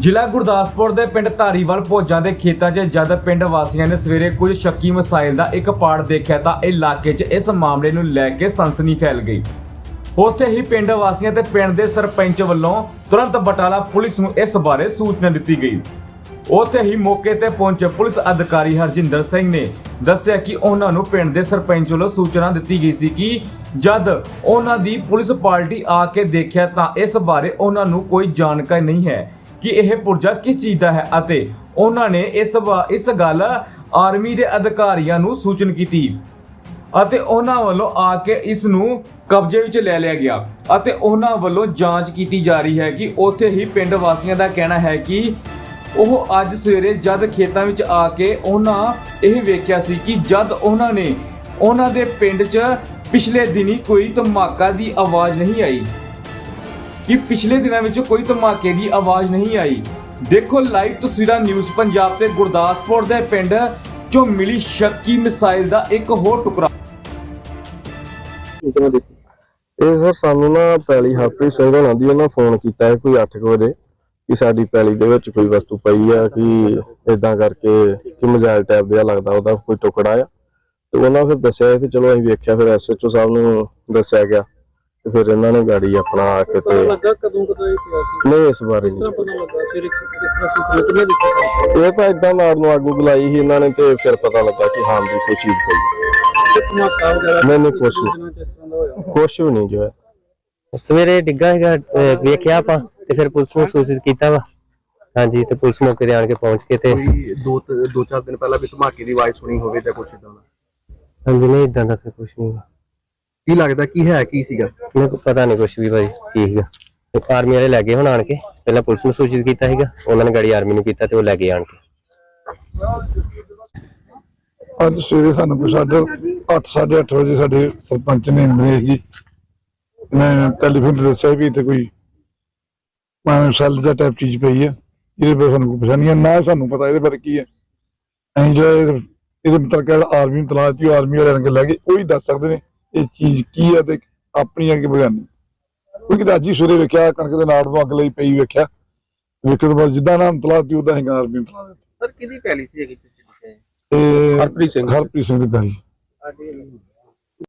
ਜ਼ਿਲ੍ਹਾ ਗੁਰਦਾਸਪੁਰ ਦੇ ਪਿੰਡ ਧਾਰੀਵਾਲ ਭੋਜਾਂ ਦੇ ਖੇਤਾਂ 'ਚ ਜਦ ਪਿੰਡ ਵਾਸੀਆਂ ਨੇ ਸਵੇਰੇ ਕੁਝ ਸ਼ੱਕੀ ਮਸਾਇਲ ਦਾ ਇੱਕ ਪਾੜ ਦੇਖਿਆ ਤਾਂ ਇਲਾਕੇ 'ਚ ਇਸ ਮਾਮਲੇ ਨੂੰ ਲੈ ਕੇ ਸਨਸਨੀ ਫੈਲ ਗਈ। ਉੱਥੇ ਹੀ ਪਿੰਡ ਵਾਸੀਆਂ ਤੇ ਪਿੰਡ ਦੇ ਸਰਪੰਚ ਵੱਲੋਂ ਤੁਰੰਤ ਬਟਾਲਾ ਪੁਲਿਸ ਨੂੰ ਇਸ ਬਾਰੇ ਸੂਚਨਾ ਦਿੱਤੀ ਗਈ। ਉੱਥੇ ਹੀ ਮੌਕੇ ਤੇ ਪਹੁੰਚੇ ਪੁਲਿਸ ਅਧਿਕਾਰੀ ਹਰਜਿੰਦਰ ਸਿੰਘ ਨੇ ਦੱਸਿਆ ਕਿ ਉਹਨਾਂ ਨੂੰ ਪਿੰਡ ਦੇ ਸਰਪੰਚ ਵੱਲੋਂ ਸੂਚਨਾ ਦਿੱਤੀ ਗਈ ਸੀ ਕਿ ਜਦ ਉਹਨਾਂ ਦੀ ਪੁਲਿਸ ਪਾਰਟੀ ਆ ਕੇ ਦੇਖਿਆ ਤਾਂ ਇਸ ਬਾਰੇ ਉਹਨਾਂ ਨੂੰ ਕੋਈ ਜਾਣਕਾਰੀ ਨਹੀਂ ਹੈ। ਕਿ ਇਹ ਪੁਰਜਾ ਕਿਸ ਚੀਜ਼ ਦਾ ਹੈ ਅਤੇ ਉਹਨਾਂ ਨੇ ਇਸ ਵਾ- ਇਸ ਗੱਲ ਆਰਮੀ ਦੇ ਅਧਿਕਾਰੀਆਂ ਨੂੰ ਸੂਚਨ ਕੀਤੀ ਅਤੇ ਉਹਨਾਂ ਵੱਲੋਂ ਆ ਕੇ ਇਸ ਨੂੰ ਕਬਜ਼ੇ ਵਿੱਚ ਲੈ ਲਿਆ ਗਿਆ ਅਤੇ ਉਹਨਾਂ ਵੱਲੋਂ ਜਾਂਚ ਕੀਤੀ ਜਾ ਰਹੀ ਹੈ ਕਿ ਉੱਥੇ ਹੀ ਪਿੰਡ ਵਾਸੀਆਂ ਦਾ ਕਹਿਣਾ ਹੈ ਕਿ ਉਹ ਅੱਜ ਸਵੇਰੇ ਜਦ ਖੇਤਾਂ ਵਿੱਚ ਆ ਕੇ ਉਹਨਾਂ ਇਹ ਵੇਖਿਆ ਸੀ ਕਿ ਜਦ ਉਹਨਾਂ ਨੇ ਉਹਨਾਂ ਦੇ ਪਿੰਡ 'ਚ ਪਿਛਲੇ ਦਿਨੀ ਕੋਈ ਧਮਾਕਾ ਦੀ ਆਵਾਜ਼ ਨਹੀਂ ਆਈ। ਕਿ ਪਿਛਲੇ ਦਿਨਾਂ ਵਿੱਚ ਕੋਈ ਧਮਾਕੇ ਦੀ ਆਵਾਜ਼ ਨਹੀਂ ਆਈ। ਦੇਖੋ ਲਾਈਵ ਤਸਵੀਰਾਂ ਨਿਊਜ਼ ਪੰਜਾਬ ਤੇ ਗੁਰਦਾਸਪੁਰ ਦੇ ਪਿੰਡ ਚੋਂ ਮਿਲੀ ਸ਼ੱਕੀ ਮਿਸਾਈਲ ਦਾ ਇੱਕ ਹੋਰ ਟੁਕੜਾ। ਇਹ ਸਰ ਸਾਨੂੰ ਨਾ ਪੈਲੀ ਹਰਪ੍ਰੀਤ ਸਿੰਘ ਹੋਣਾ ਦੀ ਉਹਨਾਂ ਫੋਨ ਕੀਤਾ ਹੈ ਕੋਈ 8 ਵਜੇ ਕਿ ਸਾਡੀ ਪੈਲੀ ਦੇ ਵਿੱਚ ਕੋਈ ਵਸਤੂ ਪਈ ਆ, ਕਿ ਇਦਾਂ ਕਰਕੇ ਕਿ ਮਜ਼ਾਇਲ ਟੈਪ ਦਾ ਲੱਗਦਾ, ਉਹਦਾ ਕੋਈ ਟੁਕੜਾ ਆ। ਤੇ ਉਹਨਾਂ ਫਿਰ ਦੱਸਿਆ ਤੇ ਚਲੋ ਅਸੀਂ ਵੇਖਿਆ, ਫਿਰ ਐਸਐਚਓ ਸਾਹਿਬ ਨੂੰ ਦੱਸਿਆ ਗਿਆ। ਤੇ ਫਿਰ ਇਹਨਾਂ ਨੇ ਗਾੜੀ ਆਪਣਾ ਆ ਕੇ ਪਤਾ ਤੇ ਲੱਗਾ ਕਦੋਂ ਕਦੋਂ ਇਹ ਪਿਆ ਸੀ? ਨਹੀਂ ਇਸ ਬਾਰੇ ਕਿਸ ਤਰ੍ਹਾਂ ਨਹੀਂ ਪਤਾ ਲੱਗਾ? ਫਿਰ ਇੱਕ- ਕਿਸ ਤਰ੍ਹਾਂ ਸੂਚਨਾ ਕਿਹਨੇ ਦਿੱਤੀ ਇਹ ਤਾਂ ਇਦਾਂ ਨਾੜ ਨੂੰ ਆਗੂ ਬੁਲਾਈ ਸੀ ਇਹਨਾਂ ਨੇ ਤੇ ਫਿਰ ਪਤਾ ਲੱਗਾ ਕਿ ਹਾਂ ਵੀ ਕੋਈ ਚੀਜ਼ ਤੇ ਵਗੈਰਾ ਨਹੀਂ, ਨਹੀਂ, ਕੁਛ ਕੁਛ ਵੀ ਨਹੀਂ ਜੋ ਹੈ। ਸਵੇਰੇ ਡਿੱਗਾ ਹੈਗਾ ਵੇਖਿਆ ਆਪਾਂ ਤੇ ਫਿਰ ਪੁਲਿਸ ਨੂੰ ਸੂਚਿਤ ਕੀਤਾ ਵਾ। ਹਾਂਜੀ ਤੇ ਪੁਲਿਸ ਮੌਕੇ ਤੇ ਆਣ ਕੇ ਪਹੁੰਚ ਕੇ ਤੇ ਕੋਈ ਦੋ ਤ- ਦੋ ਚਾਰ ਦਿਨ ਪਹਿਲਾਂ ਵੀ ਧਮਾਕੇ ਦੀ ਆਵਾਜ਼ ਸੁਣੀ ਹੋਵੇ ਜਾਂ ਕੁਛ ਇਦਾਂ ਦਾ? ਹਾਂਜੀ ਨਹੀਂ ਇਦਾਂ ਦਾ ਤਾਂ ਕੁਝ ਨਹੀਂ ਕੀ ਲੱਗਦਾ ਕੀ ਹੈ ਕੀ ਸੀਗਾ? ਮੈਨੂੰ ਪਤਾ ਨਹੀਂ ਕੁਝ ਵੀ ਭਾਈ ਕੀ ਸੀਗਾ। ਤੇ ਆਰਮੀ ਵਾਲੇ ਲੈ ਗਏ ਹੁਣ ਆਣ ਕੇ। ਪਹਿਲਾਂ ਪੁਲਿਸ ਨੂੰ ਸੂਚਿਤ ਕੀਤਾ ਸੀਗਾ ਉਹਨਾਂ ਨੇ ਗਾੜੀ ਆਰਮੀ ਨੂੰ ਕੀਤਾ ਤੇ ਉਹ ਲੈ ਗਏ ਆਣ ਕੇ। ਅੱਜ ਸਵੇਰੇ ਸਾਨੂੰ ਕੋਈ ਸਾਢੇ ਅੱਠ ਸਾਢੇ ਅੱਠ ਵਜੇ ਸਾਡੇ ਸਰਪੰਚ ਨੇ ਅੰਦਰੇ ਜੀ ਮੈਂ ਟੈਲੀਫੋਨ ਤੇ ਦੱਸਿਆ ਵੀ ਇੱਥੇ ਕੋਈ ਮਾਨ ਸੈੱਲ ਦਾ ਟਾਈਪ ਚੀਜ਼ ਪਈ ਹੈ ਇਹਦੇ ਬਾਰੇ ਸਾਨੂੰ ਕੋਈ ਪਤਾ ਨਹੀਂ ਹੈ ਨਾ ਸਾਨੂੰ ਪਤਾ ਇਹਦੇ ਬਾਰੇ ਕੀ ਹੈ ਅਸੀਂ ਜੋ ਇਹਦੇ ਇਹਦੇ ਮੁਤਲਕ ਆਰਮੀ ਨੂੰ ਤਲਾਸ਼ ਦੀ ਆਰਮੀ ਵਾਲਿਆਂ ਨੇ ਲੈ ਕੇ ਉਹੀ ਦੱਸ ਸਕਦੇ ਨੇ ਇਹ ਚੀਜ਼ ਕੀ ਹੈ ਤੇ ਆਪਣੀ ਅੱਗੇ ਬਗਾਨੀ। ਕਿਉਂਕਿ ਅੱਜ ਹੀ ਸਵੇਰੇ ਵੇਖਿਆ ਕਣਕ ਦੇ ਨਾੜ ਤੋਂ ਅੱਗ ਲਈ ਪਈ ਵੇਖਿਆ। ਵੇਖਣ ਤੋਂ ਬਾਅਦ ਜਿੱਦਾਂ ਨਾਮ ਤਲਾਸ਼ ਦੀ ਉਦਾਂ ਹੀ ਨੂੰ ਤਲਾਸ਼ ਦਿੱਤੀ। ਸਰ ਕਿਹਦੀ ਪੈਲੀ ਸੀ ਤੇ ਹਰਪ੍ਰੀਤ ਸਿੰਘ। ਹਰਪ੍ਰੀਤ ਸਿੰਘ ਦੀ ਭਾਈ